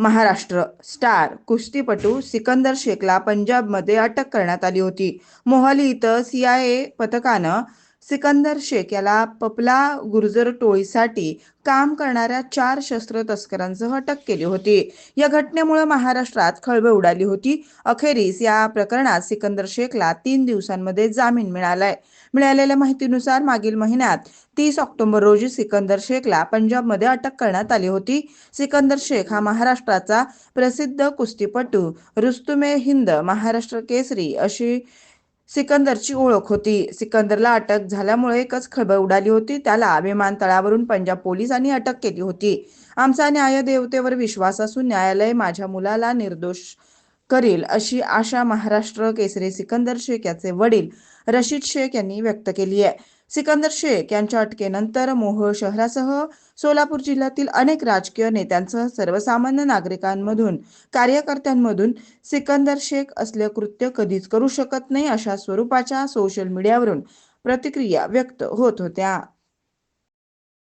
Maharashtra. Star कुस्तीपटू सिकंदर शेखला पंजाबमध्ये अटक करण्यात आली होती. मोहाली इथं सी आय ए पथकानं सिकंदर शेख याला पपला गुर्जर टोळीसाठी काम करणाऱ्या चार शस्त्र तस्करांसह अटक केली होती. या घटनेमुळे महाराष्ट्रात खळबळ उडाली होती. अखेरीस या प्रकरणात सिकंदर शेखला तीन दिवसांमध्ये जामीन मिळालाय. मिळालेल्या माहितीनुसार मागील महिन्यात तीस ऑक्टोबर रोजी सिकंदर शेखला पंजाबमध्ये अटक करण्यात आली होती. सिकंदर शेख हा महाराष्ट्राचा प्रसिद्ध कुस्तीपटू रुस्तुमे हिंद महाराष्ट्र केसरी अशी सिकंदरची ओळख होती. सिकंदरला अटक झाल्यामुळे एकच खळबळ उडाली होती. त्याला विमानतळावरून पंजाब पोलिसांनी अटक केली होती. आमचा न्याय देवतेवर विश्वास असून न्यायालय माझ्या मुलाला निर्दोष करील अशी आशा महाराष्ट्र केसरी सिकंदर शेख याचे वडील रशीद शेख यांनी व्यक्त केली आहे. सिकंदर शेख यांच्या अटकेनंतर मोहोळ शहरासह सोलापूर जिल्ह्यातील अनेक राजकीय नेत्यांसह सर्वसामान्य नागरिकांमधून कार्यकर्त्यांमधून सिकंदर शेख असले कृत्य कधीच करू शकत नाही अशा स्वरूपाच्या सोशल मीडियावरून प्रतिक्रिया व्यक्त होत होत्या.